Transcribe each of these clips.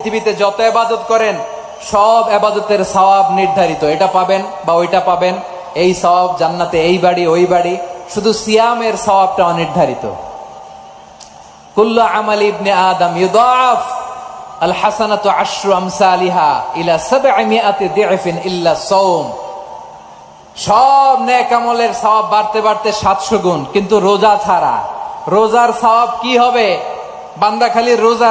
পৃথিবীতে যত এবাদত করেন, সব এবাদতের সওয়াব নির্ধারিত। এটা পাবেন বা ওইটা পাবেন, এই সওয়াব জান্নাতে, এই বাড়ি, ওই বাড়ি, শুধু সিয়ামের সওয়াবটা অনির্ধারিত। সব বাড়তে বাড়তে 700 গুণ, কিন্তু রোজা ছাড়া। রোজার সওয়াব কি হবে? বান্দা খালি রোজা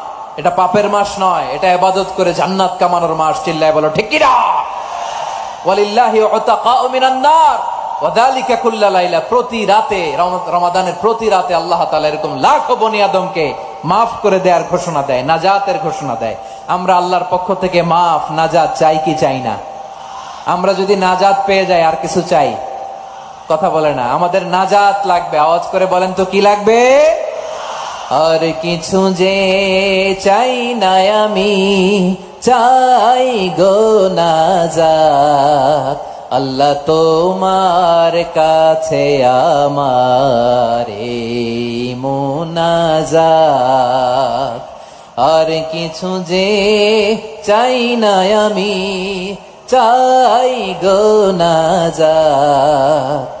এটা পাপের মাস নয়, এটা ইবাদত করে জান্নাত কামানোর মাস, চিল্লায় বলো, ঠিক কিনা? প্রতি রাতে রমাদানের প্রতি রাতে আল্লাহ তাআলা এরকম লাখো বনি আদমকে মাফ করে দেওয়ার ঘোষণা দেয়, নাজাতের ঘোষণা দেয়। আমরা আল্লাহর পক্ষ থেকে মাফ, নাজাত চাই কি চাই না? আমরা যদি নাজাত পেয়ে যাই, আর কিছু চাই? কথা বলে না। আমাদের নাজাত লাগবে, আওয়াজ করে বলেন তো কি লাগবে? আর কিছু যে চাই না আমি, চাই গো নাজাত আল্লাহ তোমার কাছে আমার এই মুনাজাত। আর কিছু যে চাই না আমি, চাই গো নাজাত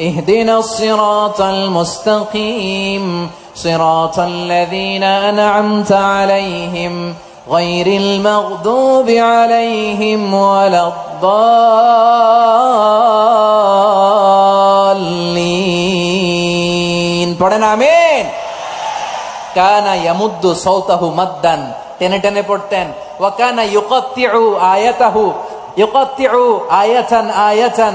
اهدنا الصراط المستقيم صراط الذين أنعمت عليهم غير المغضوب عليهم ولا الضالين পড়েন আমিন কানা ইয়ামুদ্দু সৌতাহু মাদ্দান টেনে টেনে পড়তেন ওয়া কানা ইউকাত্তিউ আয়াতাহু ইউকাত্তিউ আয়াতান আয়াতান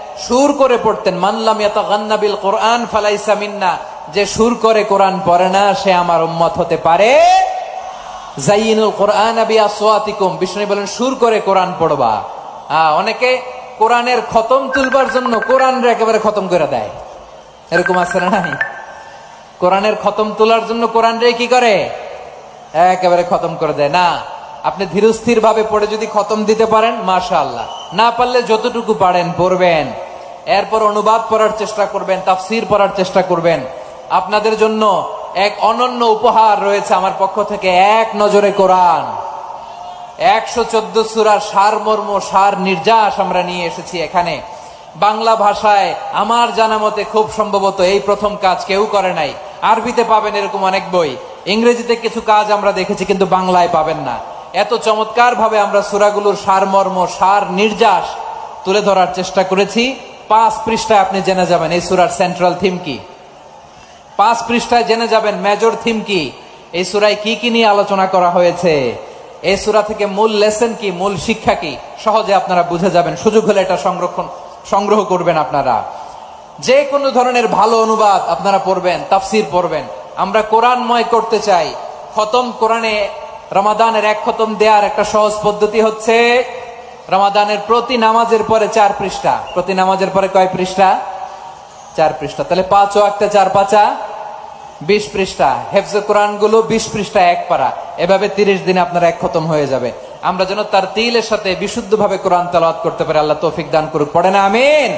সুর করে পড়তেন মানলাম ইয়াতাগান্নাবিল কোরআন ফালাইসা মিন্না যে সুর করে কোরআন পড়ে না, সে আমার উম্মত হতে পারে। জাইনুল কোরআন আবি আসওয়াতিকুম বিষ্ণু বলেন, সুর করে কোরআন পড়বা। হ্যাঁ অনেকে কোরআনের খতম তুলবার জন্য কোরআন একেবারে খতম করে দেয়। এরকম আছে না নাই? কোরআনের খতম তোলার জন্য কোরআন রে কি করে? একেবারে খতম করে দেয়। না আপনি ধীরস্থির ভাবে পড়ে যদি খতম দিতে পারেন মাশা আল্লাহ না পারলে যতটুকু পারেন, পড়বেন। এরপর অনুবাদ পড়ার চেষ্টা করবেন, তাফসির পড়ার চেষ্টা করবেন। আপনাদের জন্য এক অনন্য উপহার রয়েছে আমার পক্ষ থেকে, এক নজরে কোরআন। একশো চোদ্দ সুরার সার মর্ম, সার নির্যাস আমরা নিয়ে এসেছি এখানে। বাংলা ভাষায় আমার জানা মতে খুব সম্ভবত এই প্রথম কাজ কেউ করে নাই। আরবিতে পাবেন এরকম অনেক বই। ইংরেজিতে কিছু কাজ আমরা দেখেছি, কিন্তু বাংলায় পাবেন না। এত চমৎকার ভাবে আমরা সুরাগুলোর সার মর্ম সার নির্যাস তুলে ধরার চেষ্টা করেছি। পাঁচ পৃষ্ঠায় আপনি জেনে যাবেন এই সুরার সেন্ট্রাল থিম কি। পাঁচ পৃষ্ঠায় জেনে যাবেন মেজর থিম কি। এই সুরায় কি কি নিয়ে আলোচনা করা হয়েছে। এই সুরা থেকে মূল লেসন কি, মূল শিক্ষা কি, সহজে আপনারা বুঝে যাবেন। সুযোগ হলে এটা সংরক্ষণ, সংগ্রহ করবেন আপনারা। যে কোনো ধরনের ভালো অনুবাদ আপনারা পড়বেন, তাফসির পড়বেন। আমরা কোরআনময় করতে চাই। খতম কোরআনে রমাদানের এক খতম দেওয়ার একটা সহজ পদ্ধতি হচ্ছে রমাদানের প্রতি নামাজের পরে চার পৃষ্ঠা। প্রতি নামাজের পরে কয় পৃষ্ঠা? চার পৃষ্ঠা। তাহলে পাঁচ ও একটা চার পাঁচা, বিশ পৃষ্ঠা। হেফজ কোরআনগুলো বিশ পৃষ্ঠা এক পারা এভাবে তিরিশ দিনে আপনার এক খতম হয়ে যাবে। আমরা যেন তার তিলের সাথে বিশুদ্ধ ভাবে কোরআন তালাওয়াত করতে পারি, আল্লাহ তৌফিক দান করুক। পড়ে না আমিন।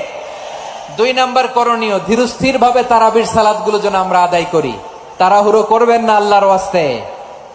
দুই নাম্বার করণীয় ধীরস্থির ভাবে তারাবির সালাদগুলো যেন আমরা আদায় করি। তাড়াহুড়ো করবেন না আল্লাহর ওয়াস্তে।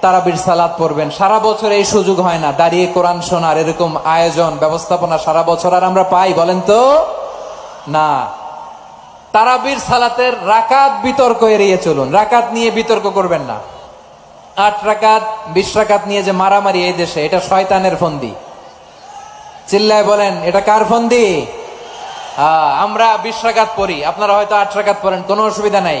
তারাবির সালাদ পড়বেন। সারা বছর এই সুযোগ হয় না। দাঁড়িয়ে কোরআন শোনার এরকম আয়োজন, ব্যবস্থাপনা সারা বছর আর আমরা পাই, বলেন তো? না। তারাবির সালাতের রাকাত বিতর্ক এড়িয়ে চলুন। রাকাত নিয়ে বিতর্ক করবেন না। আট রাকাত, বিশ রাকাত নিয়ে যে মারামারি এই দেশে, এটা শয়তানের ফন্দি। চিল্লায় বলেন, এটা কার ফন্দি? আমরা বিশ রাকাত পড়ি। আপনারা হয়তো আট রাকাত পড়েন, কোনো অসুবিধা নাই।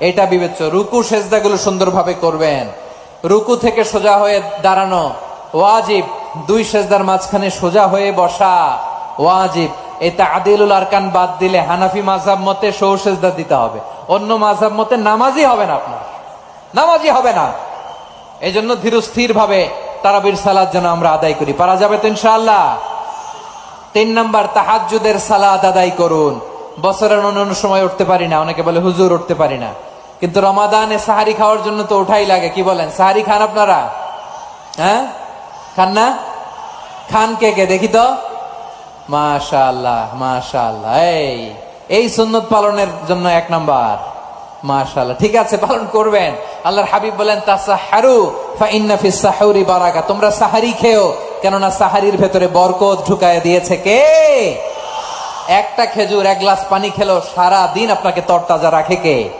এটা বিবেচ্য। রুকু সেজদাগুলো সুন্দরভাবে করবেন। রুকু থেকে সোজা হয়ে দাঁড়ানো। ওয়াজিব। দুই সেজদার মাঝখানে সোজা হয়ে বসা। ওয়াজিব। এই তাদিলুল আরকান বাদ দিলে হানাফি মাঝাব মতে সৌ সেজদা দিতে হবে। অন্য মাঝাব মতে নামাজই হবে না আপনার। নামাজই হবে না। এই জন্য ধীরস্থির ভাবে তারাবির সালাদ যেন আমরা আদায় করি। পারা যাবে তো ইনশাআল্লাহ। তিন নাম্বার, তাহাজ্জুদের সালাদ আদায় করুন। বছরের অন্যান্য সময় উঠতে পারি না। অনেকে বলে, হুজুর, উঠতে পারি না। কিন্তু রমাদানে সাহারি খাওয়ার জন্য তো ওঠাই লাগে, কি বলেন? সাহারি খান আপনারা? হ্যাঁ? খান না? খান কে কে? দেখি তো। মাশাআল্লাহ মাশাআল্লাহ। এই এই সুন্নত পালনের জন্য এক নাম্বার। মাশাআল্লাহ, ঠিক আছে, পালন করবেন। আল্লাহর হাবিব বলেন, তাসাহারু ফাইন্না ফিস সাহুরি বারাকা। তোমরা সাহারি খেও, কেননা সাহারির ভেতরে বরকত ঢুকায় দিয়েছে কে? একটা খেজুর, এক গ্লাস পানি খেলো সারা দিন আপনাকে তরতাজা রাখে কে?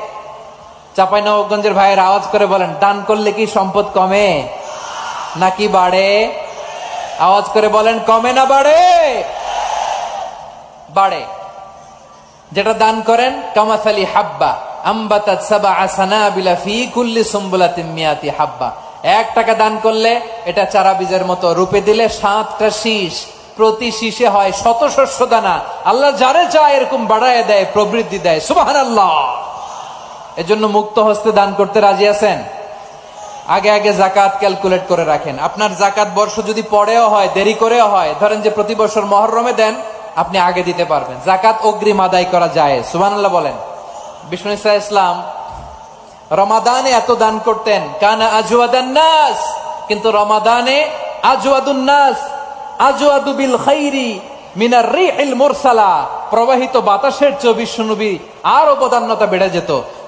চাপাই নবগঞ্জের ভাইয়ের আওয়াজ করে বলেন, দান করলে কি সম্পদ কমে? নাকি বাড়ে? আওয়াজ করে বলেন, কমে না বাড়ে? বাড়ে। যেটা দান করেন, কামাসালি হাব্বা, আম্বাতাত সাবা আসানাবিলা ফি কুল্লি হাব্বা। এক টাকা দান করলে এটা চারা বীজের মতো রূপে দিলে সাতটা শীষ। প্রতি শীষে হয় শত শস্য দানা। আল্লাহ যারে চায় এরকম বাড়ায় দেয়, প্রবৃদ্ধি দেয়। সুবাহান আল্লাহ এজন্য মুক্ত হস্তে দান করতে রাজি আছেন? আগে আগে জাকাত ক্যালকুলেট করে রাখেন। আপনার জাকাত বর্ষ যদি পরেও হয়, দেরি করেও হয়, ধরেন যে প্রতি বছর মহরমে দেন, আপনি আগে দিতে পারবেন। জাকাত অগ্রিম আদায় করা যায় সুবান বলেন। বিষ্ণু ইসা ইসলাম, রমাদানে এত দান করতেন, কানা আজওয়াদান নাস কিন্তু রমাদানে আজওয়াদুন নাস, আজওয়াদু বিল খাইরি মিনার রিহিল মুরসালা প্রবাহিত বাতাসের চেয়ে বিশ্বনবী আর অবদান্যতা বেড়ে যেত।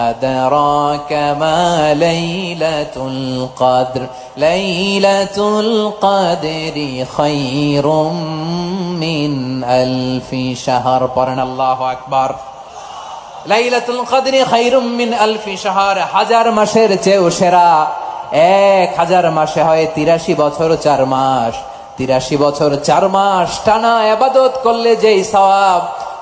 أدراك ما ليلة القدر ليلة القدر خير من ألف شهر قرن الله أكبر লাইলাতুল কদরি খাইরুম মিন আলফি শাহর হাজার মাসের চেয়েও সেরা এক হাজার মাসে হয় তিরাশি বছর চার মাস তিরাশি বছর চার মাস টানা আবাদত করলে যেই সওয়াব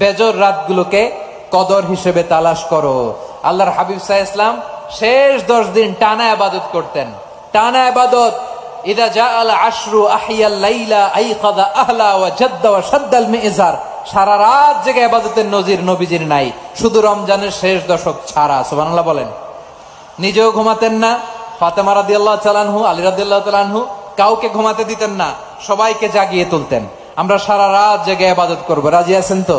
বেজর রাতগুলোকে কদর হিসেবে তালাশ করো। আল্লাহর হাবিব সাহ ইসলাম শেষ দশ দিন টানা আবাদত করতেন। টানা আবাদত ইদা জা আল আশরু আহিয়াল লাইলা আইকাদা আহলা ওয়া জাদ্দা ওয়া সাদ্দাল মিজার। সারা রাত জেগে আবাদতের নজির নবীজির নাই। শুধু রমজানের শেষ দশক ছাড়া, সুবহানাল্লাহ বলেন। নিজেও ঘুমাতেন না। ফাতেমা রাদিয়াল্লাহু তাআলাহু আলী রাদিয়াল্লাহু তাআলাহু কাউকে ঘুমাতে দিতেন না, সবাইকে জাগিয়ে তুলতেন। আমরা সারা রাত জেগে আবাদত করব। রাজি আছেন তো?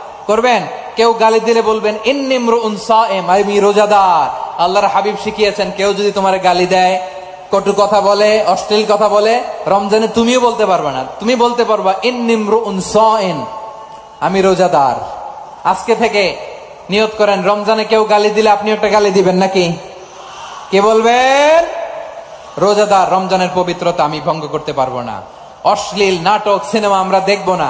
করবেন? কেউ গালি দিলে বলবেন ইন্নিমরু উনসাএম আমি রোজাদার। আল্লাহর হাবিব শিখিয়েছেন, কেউ যদি তোমার গালি দেয়, কটু কথা বলে, অশ্লীল কথা বলে, রমজানে তুমিও বলতে পারবে না। তুমি বলতে পারবা ইন ইন্নিমরু উনসাএন আমি রোজাদার। আজকে থেকে নিয়ত করেন, রমজানে কেউ গালি দিলে আপনি একটা গালি দিবেন নাকি? কে বলবেন? রোজাদার, রমজানের পবিত্রতা আমি ভঙ্গ করতে পারব না। অশ্লীল নাটক, সিনেমা আমরা দেখব না।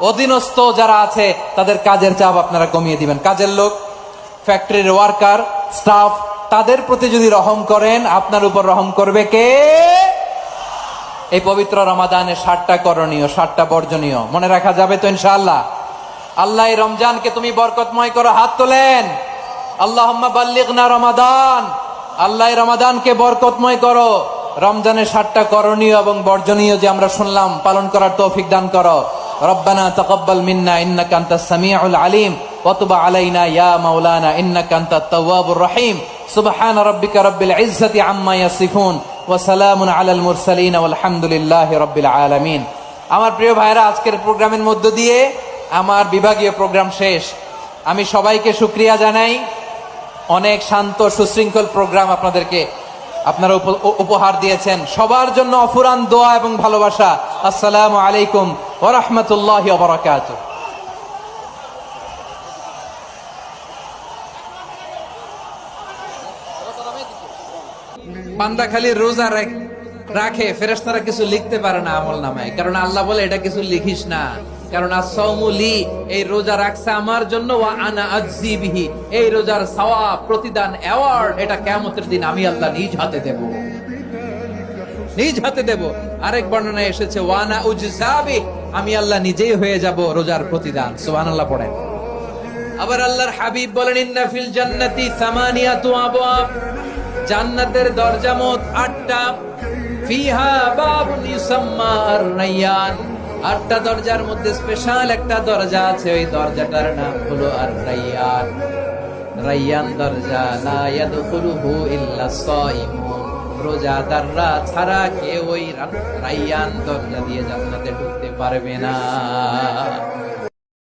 অধীনস্থ যারা আছে, তাদের কাজের চাপ আপনারা কমিয়ে দিবেন। কাজের লোক ফ্যাক্টরির ওয়ার্কার স্টাফ তাদের প্রতি যদি রহম করেন, আপনার উপর রহম করবে কে? এই পবিত্র রমাদানে ষাটটা করণীয় ষাটটা বর্জনীয়। মনে রাখা যাবে তো ইনশাআল্লাহ? আল্লাহ রমজানকে তুমি বরকতময় করো হাত তোলেন। আল্লাহ বাল্লিগনা রমাদান। আল্লাহ রমাদানকে বরকতময় করো। রমজানের ষাটটা করণীয় এবং বর্জনীয় যে আমরা শুনলাম, পালন করার তৌফিক দান করো। রব্বানা তকব্বাল মিন্না ইন্নাকা আনতাস সামিউল আলিম ওয়াতুব আলাইনা ইয়া মাওলানা ইন্নাকা আনতাত তাওয়াবুর রহিম। সুবহান রাব্বিকা রাব্বিল ইজ্জাতি আম্মা ইয়াসিফুন ওয়া সালামুন আলাল মুরসালিন ওয়ালহামদুলিল্লাহি রাব্বিল আলামিন। আমার প্রিয় ভাইরা আজকের প্রোগ্রামের মধ্য দিয়ে আমার বিভাগীয় প্রোগ্রাম শেষ। আমি সবাইকে শুক্রিয়া জানাই। অনেক শান্ত, সুশৃঙ্খল প্রোগ্রাম আপনাদেরকে আপনারা উপ- উপহার দিয়েছেন। সবার জন্য অফুরান দোয়া এবং ভালোবাসা। আসসালামু আলাইকুম ওরহমতুল্লাহ পান্দাখালীর রোজা রাখে ফেরেশতারা কিছু লিখতে পারে না আমল নামায়। কারণ আল্লাহ বলে, এটা কিছু লিখিস না। কারণ এই রোজা রাখছে আমার জন্য আনা এই রোজার সওয়াব, প্রতিদান অ্যাওয়ার্ড এটা কিয়ামতের দিন আমি আল্লাহ নিজ হাতে দেব। নিজ হাতে দেব। আরেক বর্ণনায় এসেছে ওয়ানা উজজাবি আমি আল্লাহ নিজেই হয়ে যাব রোজার প্রতিদান। সুবহানাল্লাহ পড়েন। আবার আল্লাহর হাবিব বলেন আবওয়াব। জান্নাতের দরজা মোট আটটা। আর-রায়্যান আটটা দরজার মধ্যে স্পেশাল একটা দরজা আছে, ওই দরজাটার নাম হলো আর-রায়্যান রায়্যান দরজা, লা ইল্লা সাইমুন। রোজাদাররা ছাড়া কেউ ওই রাইয়ান দরজা দিয়ে জান্নাতে ঢুকতে পারবে না।